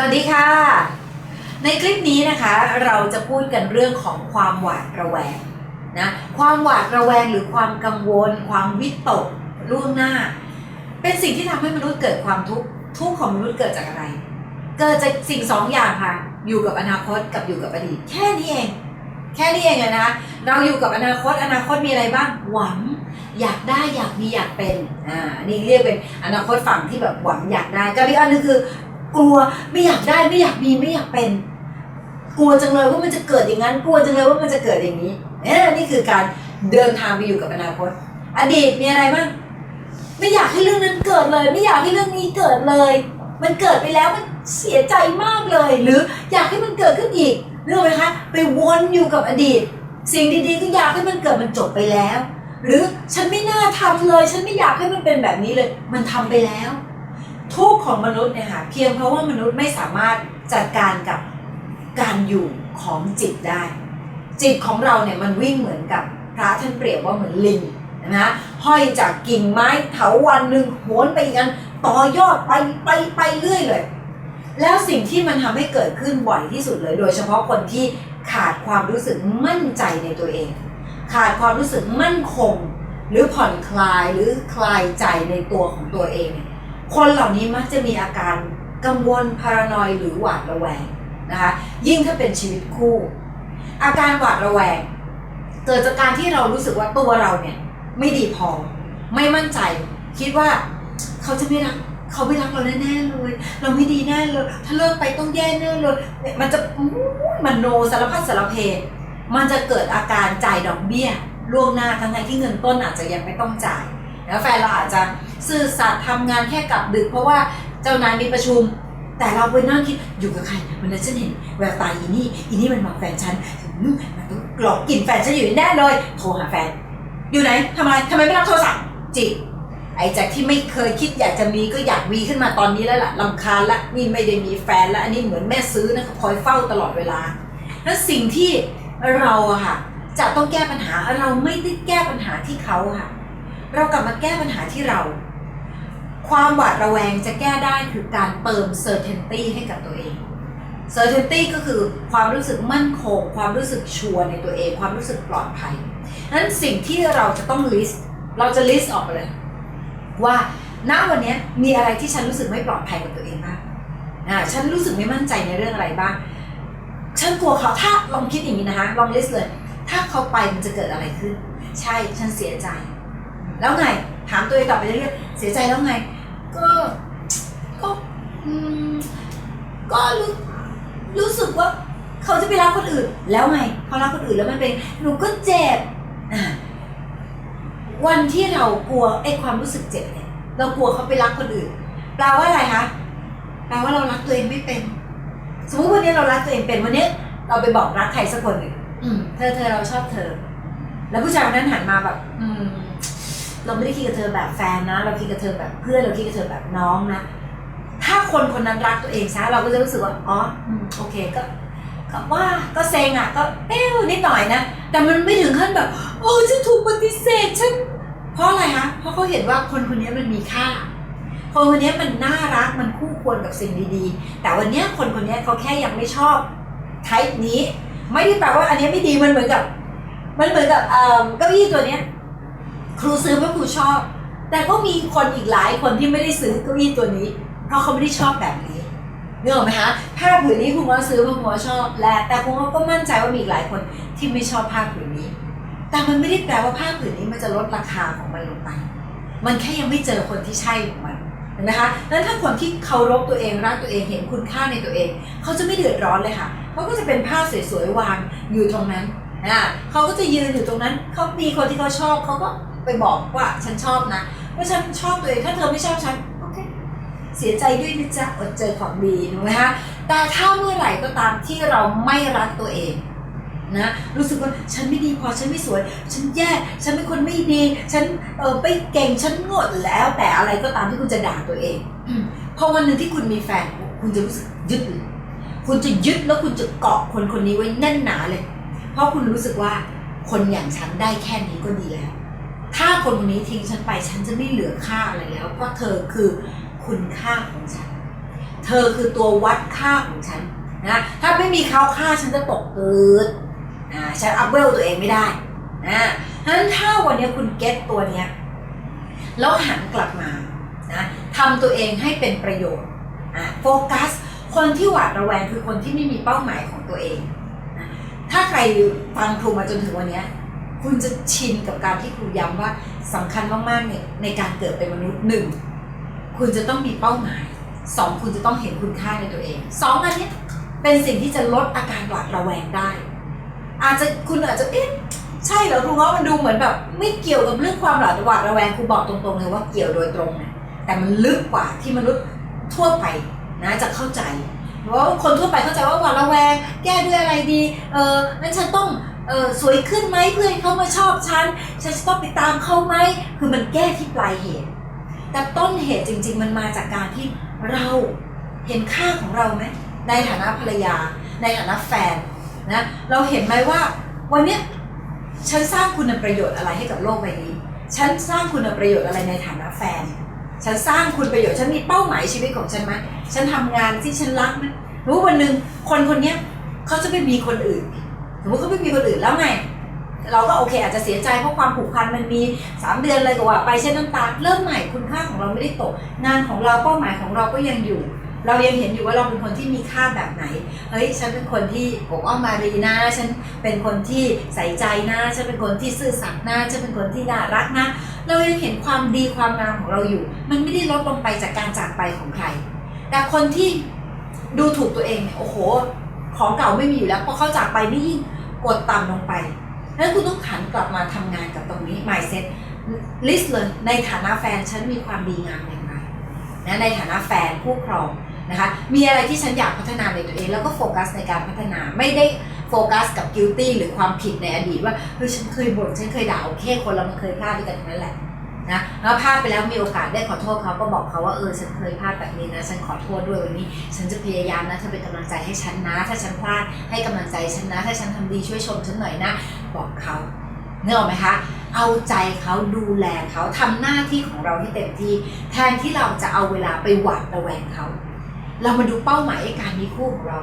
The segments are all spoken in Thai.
สวัสดีค่ะ ในคลิปนี้นะคะเราจะพูดกันเรื่องของความหวาดระแวงนะความหวาดระแวงหรือความกังวล ความวิตกล่วงหน้า เป็นสิ่งที่ทำให้มนุษย์เกิดความทุกข์ทุกข์ของมนุษย์เกิดจากอะไร เกิดจากสิ่งสองอย่างค่ะ อยู่กับอนาคตกับอยู่กับอดีต แค่นี้เอง แค่นี้เองอะนะ เราอยู่กับอนาคต อนาคตมีอะไรบ้างหวังอยากได้อยากมีอยากเป็น อ่า นี่เรียกเป็นอนาคตฝั่งที่แบบหวังอยากได้กับอีกอันหนึงคือ กลัวไม่อยากได้ไม่อยากมีไม่อยากเป็น กลัวจังเลยว่ามันจะเกิดอย่างนั้น กลัวจังเลยว่ามันจะเกิดอย่างนี้เนี่ยนี่คือการเดินทางไปอยู่กับอนาคต อดีตมีอะไรบ้างไม่อยากให้เรื่องนั้นเกิดเลย ไม่อยากให้เรื่องนี้เกิดเลย มันเกิดไปแล้วมันเสียใจมากเลย หรืออยากให้มันเกิดขึ้นอีกรื่องไหมคะไปวนอยู่กับอดีต สิ่งดีๆก็อยากให้มันเกิดมันจบไปแล้ว หรือฉันไม่น่าทำเลย ฉันไม่อยากให้มันเป็นแบบนี้เลย มันทำไปแล้ว ทุกข์ของมนุษย์เนี่ยค่ะเพียงเพราะว่ามนุษย์ไม่สามารถจัดการกับการอยู่ของจิตได้ จิตของเราเนี่ยมันวิ่งเหมือนกับพระท่านเปรียบว่าเหมือนลิงนะห้อยจากกิ่งไม้เถาวันหนึ่งโหนไปอีกอันต่อยอดไปไปไปเรื่อยเลย แล้วสิ่งที่มันทำให้เกิดขึ้นบ่อยที่สุดเลย โดยเฉพาะคนที่ขาดความรู้สึกมั่นใจในตัวเอง ขาดความรู้สึกมั่นคง หรือผ่อนคลายหรือคลายใจในตัวของตัวเองเนี่ย คนเหล่านี้มักจะมีอาการกังวลพารานอยหรือหวาดระแวงนะคะยิ่งถ้าเป็นชีวิตคู่ อาการหวาดระแวง เกิดจากการที่เรารู้สึกว่าตัวเราเนี่ยไม่ดีพอ ไม่มั่นใจ คิดว่าเขาจะไม่รักเขาไม่รักเราแน่ๆเลย เราไม่ดีแน่เลย ถ้าเลิกไปต้องแย่แน่เลยเนี่ยมันจะมันโนสารพัดสารเพมันจะเกิดอาการจ่ายดอกเบี้ยล่วงหน้าทั้งที่เงินต้นอาจจะยังไม่ต้องจ่าย แล้วแฟนเราอาจจะ ซื่อสัตย์ทำงานแค่กลับดึก เพราะว่าเจ้านายมีประชุม แต่เราไปนั่งคิดอยู่กับใครวันนั้นฉันเห็นแววตาอีนี่อีนี่มันมาแฟนฉันอืมมันต้องหลอกกินแฟนฉันอยู่แน่เลยโทรหาแฟน อยู่ไหนทำไรทำไมไม่รับโทรศัพท์จิกไอ้จากที่ไม่เคยคิดอยากจะมีก็อยากมีขึ้นมาตอนนี้แล้วล่ะลำคาญละนี่ไม่ได้มีแฟนละอันนี้เหมือนแม่ซื้อนะคอยเฝ้าตลอดเวลาแล้วสิ่งที่เราอะค่ะจะต้องแก้ปัญหาเราไม่ได้แก้ปัญหาที่เขาค่ะ เรากลับมาแก้ปัญหาที่เรา ความหวาดระแวงจะแก้ได้คือการเติม certainty ให้กับตัวเอง certainty ก็คือความรู้สึกมั่นคง ความรู้สึกชัวร์ในตัวเอง ความรู้สึกปลอดภัยนั้นสิ่งที่เราจะต้อง list เราจะ list ออกเลย ว่าณวันนี้มีอะไรที่ฉันรู้สึกไม่ปลอดภัยกับตัวเองบ้างอ่าฉันรู้สึกไม่มั่นใจในเรื่องอะไรบ้าง ฉันกลัวเขาถ้าลองคิดอย่างนี้นะคะ ลอง list เลย ถ้าเขาไปมันจะเกิดอะไรขึ้น ใช่ฉันเสียใจ แล้วไงถามตัวเองกลับไปเรื่อยๆเสียใจแล้วไง ก็ก็อืมก็รู้รู้สึกว่าเขาจะไปรักคนอื่น แล้วไงเขารักคนอื่นแล้วมันเป็นหนูก็เจ็บอะวันที่เรากลัวไอ้ความรู้สึกเจ็บเนี่ยเรากลัวเขาไปรักคนอื่นแปลว่าอะไรคะแปลว่าเรารักตัวเองไม่เป็น สมมติวันนี้เรารักตัวเองเป็นวันนี้ เราไปบอกรักใครสักคนหนึ่งอืมเธอเธอเราชอบเธอ แล้วผู้ชายคนนั้นหันมาแบบ อืม เราไม่ได้คิดกับเธอแบบแฟนนะ เราคิดกับเธอแบบเพื่อนเราคิดกับเธอแบบน้องนะ ถ้าคนคนนั้นรักตัวเองซะเราก็จะรู้สึกว่าอ๋อโอเคก็ก็ว่าก็เซ็งอะก็เอ้วนิดหน่อยนะ แต่มันไม่ถึงขั้นแบบโอ้ฉันถูกปฏิเสธฉันเพราะอะไรคะเพราะเขาเห็นว่าคนคนนี้มันมีค่า คนคนนี้มันน่ารักมันคู่ควรกับสิ่งดีๆ แต่วันเนี้ยคนคนนี้เขาแค่ยังไม่ชอบไทป์นี้ ไม่ได้แปลว่าอันนี้ไม่ดีมันเหมือนกับ มันเหมือนกับเออเก้าอี้ตัวเนี้ย ครูซื้อเพราะครูชอบ แต่ก็มีคนอีกหลายคนที่ไม่ได้ซื้อเก้าอี้ตัวนี้ เพราะเขาไม่ได้ชอบแบบนี้นึกออกไหมคะผ้าผืนนี้ครูง้อซื้อเพราะครูง้อชอบและแต่ครูง้อก็มั่นใจว่ามีอีกหลายคนที่ไม่ชอบผ้าผืนนี้ แต่มันไม่ได้แปลว่าผ้าผืนนี้มันจะลดราคาของมันลงไป มันแค่ยังไม่เจอคนที่ใช่ของมันเห็นไหมคะแล้วถ้าคนที่เคารพตัวเองรักตัวเองเห็นคุณค่าในตัวเอง เขาจะไม่เดือดร้อนเลยค่ะเขาก็จะเป็นผ้าสวยๆวางอยู่ตรงนั้นอ่าเขาก็จะยืนอยู่ตรงนั้นเขามีคนที่เขาชอบเขาก็ ไปบอกว่าฉันชอบนะว่าฉันชอบตัวเองถ้าเธอไม่ชอบฉันโอเคเสียใจด้วยนะจ๊ะอดเจอของดีถูกไหมคะแต่ถ้าเมื่อไหร่ก็ตามที่เราไม่รักตัวเองนะรู้สึกว่าฉันไม่ดีพอฉันไม่สวย ฉันแย่ฉันเป็นคนไม่ดี ฉันเออไม่เก่งฉันโงดแล้วแต่อะไรก็ตามที่คุณจะด่าตัวเองพอวันหนึ่งที่คุณมีแฟนคุณจะรู้สึกยึดคุณจะยึดแล้วคุณจะเกาะคนคนนี้ไว้แน่นหนาเลย เพราะคุณรู้สึกว่าคนอย่างฉันได้แค่นี้ก็ดีแล้ว ถ้าคนคนนี้ทิ้งฉันไปฉันจะไม่เหลือค่าอะไรแล้ว เพราะเธอคือคุณค่าของฉัน เธอคือตัววัดค่าของฉันนะถ้าไม่มีเขาค่าฉันจะตกเกิดอ่าฉันอัพเวลตัวเองไม่ได้นะฉะนั้นถ้าวันนี้คุณเก็ตตัวเนี้ยแล้วหันกลับมานะทำตัวเองให้เป็นประโยชน์อะโฟกัส คนที่หวาดระแวงคือคนที่ไม่มีเป้าหมายของตัวเองนะถ้าใครฟังครูมาจนถึงวันนี้ คุณจะชินกับการที่ครูย้ำว่าสำคัญมากๆเนี่ยในการเกิดเป็นมนุษย์หนึ่งคุณจะต้องมีเป้าหมายสองคุณจะต้องเห็นคุณค่าในตัวเองสองอันนี้เป็นสิ่งที่จะลดอาการหวาดระแวงได้ อาจจะคุณอาจจะเอ๊ะใช่เหรอครูเงาะมันดูเหมือนแบบ ไม่เกี่ยวกับเรื่องความหวาดหวาดระแวงครูบอกตรงๆเลยว่าเกี่ยวโดยตรงนะแต่มันลึกกว่าที่มนุษย์ทั่วไปนะจะเข้าใจเพราะว่าคนทั่วไปเข้าใจว่าหวาดระแวง แก้ด้วยอะไรดี เออนั้นฉันต้อง เออสวยขึ้นไหมเพื่อให้เขามาชอบฉัน ฉันจะต้องไปตามเขาไหมคือมันแก้ที่ปลายเหตุ แต่ต้นเหตุจริง ๆ มันมาจากการที่เราเห็นค่าของเราไหมในฐานะภรรยา ในฐานะแฟนนะเราเห็นไหมว่าวันนี้ฉันสร้างคุณประโยชน์อะไรให้กับโลกใบนี้ ฉันสร้างคุณประโยชน์อะไรในฐานะแฟน ฉันสร้างคุณประโยชน์ ฉันมีเป้าหมายชีวิตของฉันไหมฉันทำงานที่ฉันรักไหมรู้วันหนึ่งคนคนนี้เขาจะไม่มีคนอื่น มมติเขาไม่มีคนอื่นแล้วไง เราก็โอเค อาจจะเสียใจเพราะความผูกพันมันมี 3 เดือนอะไรก็ว่าไปเช่นน้ำตาเริ่มใหม่คุณค่าของเราไม่ได้ตก งานของเราเป้าหมายของเราก็ยังอยู่ เรายังเห็นอยู่ว่าเราเป็นคนที่มีค่าแบบไหนเฮ้ยฉันเป็นคนที่ปกอ้อมมารีนะฉันเป็นคนที่ใส่ใจนะฉันเป็นคนที่ซื่อสัตย์นะฉันเป็นคนที่น่ารักนะเรายังเห็นความดีความงามของเราอยู่ มันไม่ได้ลดลงไปจากการจากไปของใคร แต่คนที่ดูถูกตัวเองเนี่ยโอ้โห ของเก่าไม่มีอยู่แล้วพอเขาจากไปนี่ยิ่ง กดต่ำลงไปนั้นคุณต้องขันกลับมาทำงานกับตรงนี้ mindset list เลยในฐานะแฟนฉันมีความดีงามอย่างไรนะในฐานะแฟนผู้ครองนะคะมีอะไรที่ฉันอยากพัฒนาในตัวเองแล้วก็โฟกัสในการพัฒนาไม่ได้โฟกัสกับ guilty หรือความผิดในอดีตว่าเฮ้ยฉันเคยบ่นฉันเคยด่าโอเคคนเรามันเคยพลาดด้วยกันทั้งนั้นแหละ นะแล้วพลาดไปแล้วมีโอกาสได้ขอโทษเขาก็บอกเขาว่าเออฉันเคยพลาดแบบนี้นะฉันขอโทษด้วยวันนี้ ฉันจะพยายามนะเธอเป็นกำลังใจให้ฉันนะ ถ้าฉันพลาดให้กำลังใจฉันนะ ถ้าฉันทำดีช่วยชมฉันหน่อยนะบอกเขาเนื้อออกไหมคะเอาใจเขาดูแลเขาทำหน้าที่ของเราที่เต็มที่ แทนที่เราจะเอาเวลาไปหวาดระแวงเขา เรามาดูเป้าหมายในการมีคู่ของเรา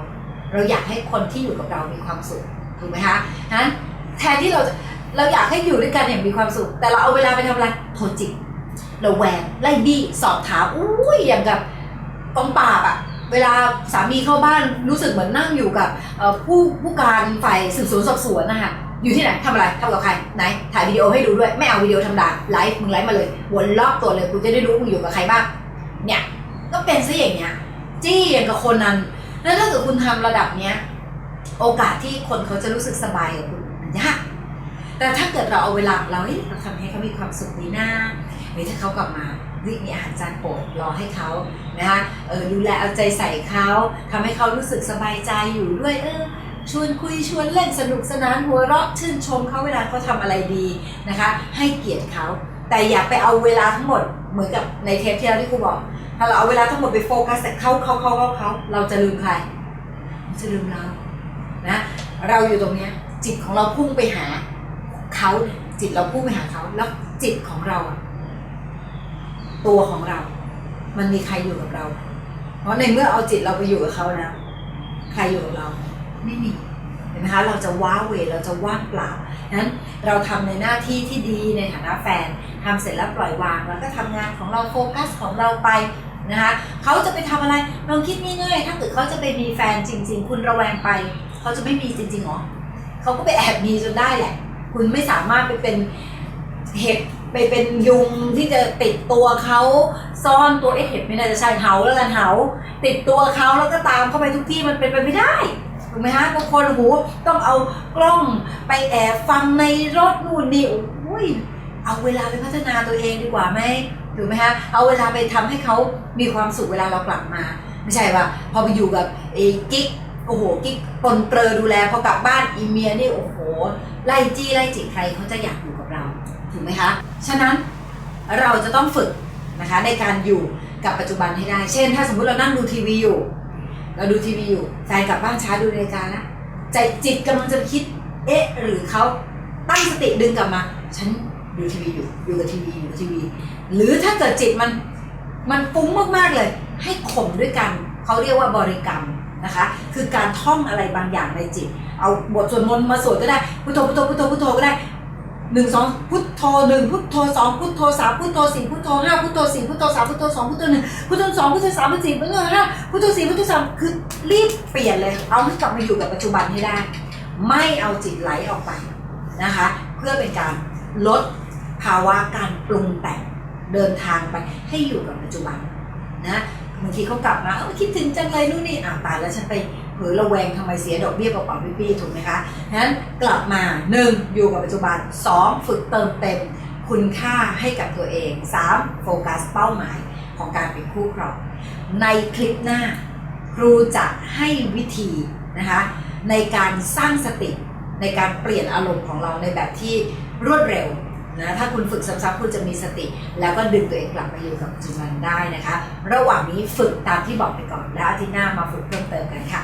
เราอยากให้คนที่อยู่กับเรามีความสุขถูกไหมคะนั้นแทนที่เราจะ เราอยากให้อยู่ด้วยกันอย่างมีความสุข แต่เราเอาเวลาไปทำอะไรโทรจิกระแวงไล่บี้สอบถามอุ้ยอย่างกับกองปราบอะเวลาสามีเข้าบ้านรู้สึกเหมือนนั่งอยู่กับผู้ผู้การฝ่ายสืบสวนสอบสวนนะคะอยู่ที่ไหนทำอะไรทำกับใครไหนถ่ายวิดีโอให้ดูด้วยไม่เอาวิดีโอธรรมดาไลฟ์มึงไลฟ์มาเลยวนรอบตัวเลยกูจะได้รู้มึงอยู่กับใครบ้างเนี่ยก็เป็นซะอย่างเงี้ยจี้อย่างกับคนนั้นแล้วถ้าเกิดคุณทำระดับเนี้ยโอกาสที่คนเขาจะรู้สึกสบายกับคุณมันยาก แต่ถ้าเกิดเราเอาเวลาของเราเฮ้ยเราทำให้เขามีความสุขดีหนะเฮ้ยถ้าเขากลับมาเฮ้ยมีอาหารจานโปรดรอให้เขานะคะเออดูแลเอาใจใส่เขาทำให้เขารู้สึกสบายใจอยู่ด้วยเออชวนคุยชวนเล่นสนุกสนานหัวเราะชื่นชมเขาเวลาเขาทำอะไรดีนะคะ ให้เกียรติเขา แต่อย่าไปเอาเวลาทั้งหมดเหมือนกับในเทปที่แล้วที่ครูบอก ถ้าเราเอาเวลาทั้งหมดไปโฟกัสแต่เขาเขาเขาเขาเขาเราจะลืมใครเราจะลืมเรานะเราอยู่ตรงเนี้ยจิตของเราพุ่งไปหา เขาจิตเราพุ่งไปหาเขาแล้วจิตของเราอะตัวของเรา มันมีใครอยู่กับเรา เพราะในเมื่อเอาจิตเราไปอยู่กับเขาแล้วใครอยู่กับเรา ไม่มีเห็นไหมคะเราจะว้าเวเราจะว่างเปล่านั้นเราทำในหน้าที่ที่ดีในฐานะแฟนทำเสร็จแล้วปล่อยวางแล้วก็ทำงานของเราโฟกัสของเราไปนะคะเขาจะไปทำอะไรลองคิดง่ายๆถ้าเกิดเขาจะไปมีแฟนจริง ๆ คุณระแวงไป เขาจะไม่มีจริงๆหรอเขาก็ไปแอบมีจนได้แหละ คุณไม่สามารถไปเป็นเห็บไปเป็นยุงที่จะติดตัวเขาซ่อนตัวเอ๊ะเห็บไม่น่าจะใช่เหาแล้วกันเหาติดตัวเขาแล้วก็ตามเข้าไปทุกที่มันเป็นไปไม่ได้ถูกไหมฮะบางคนโอ้โหต้องเอากล้องไปแอบฟังในรถนู่นนี่โอ้ยเอาเวลาไปพัฒนาตัวเองดีกว่าไหมถูกไหมฮะเอาเวลาไปทำให้เขามีความสุขเวลาเรากลับมา ไม่ใช่ว่า พอไปอยู่กับไอ้กิ๊กโอ้โหกิ๊กปนเปลือดูแลพอกลับบ้านอีเมียนี่โอ้โห ไล่จี้ไล่จิกใครเขาจะอยากอยู่กับเรา ถูกไหมคะ ฉะนั้นเราจะต้องฝึกนะคะในการอยู่กับปัจจุบันให้ได้ เช่น ถ้าสมมุติเรานั่งดูทีวีอยู่ เราดูทีวีอยู่แฟนกลับบ้านช้าดูรายการแล้วใจจิตกำลังจะคิด เอ๊ะ หรือเขาตั้งสติดึงกลับมา ฉันดูทีวีอยู่อยู่กับทีวีอยู่กับทีวี หรือถ้าเกิดจิตมันมันฟุ้งมากๆเลย ให้ข่มด้วยการ เขาเรียกว่าบริกรรมนะคะ คือการท่องอะไรบางอย่างในจิต เอาบทสวดมนต์มาสวดก็ได้ พุทโธพุทโธพุทโธพุทโธก็ได้หนึ่งสองพุทโธหนึ่งพุทโธสองพุทโธสามพุทโธสี่พุทโธห้าพุทโธสี่พุทโธสามพุทโธสองพุทโธหนึ่งพุทโธสองพุทโธสามพุทโธสี่พุทโธห้าพุทโธสี่พุทโธสามคือรีบเปลี่ยนเลย เอาให้กลับมาอยู่กับปัจจุบันให้ได้ ไม่เอาจิตไหลออกไปนะคะ เพื่อเป็นการลดภาวะการปรุงแต่งเดินทางไปให้อยู่กับปัจจุบันนะ บางทีเขากลับมาเออคิดถึงจังเลยนู่นนี่อ่าวตายแล้วฉันไปเผลอระแวงทำไมเสียดอกเบี้ยเปล่าๆปี้ๆถูกไหมคะฉะนั้นกลับมาหนึ่งอยู่กับปัจจุบันสองฝึกเติมเต็มคุณค่าให้กับตัวเองสามโฟกัสเป้าหมายของการเป็นคู่ครองในคลิปหน้า ครูจะให้วิธีนะคะในการสร้างสติในการเปลี่ยนอารมณ์ของเราในแบบที่รวดเร็ว นะถ้าคุณฝึกซ้ำๆคุณจะมีสติ แล้วก็ดึงตัวเองกลับมาอยู่กับปัจจุบันได้นะคะ ระหว่างนี้ฝึกตามที่บอกไปก่อน แล้วอาทิตย์หน้ามาฝึกเพิ่มเติมกันค่ะ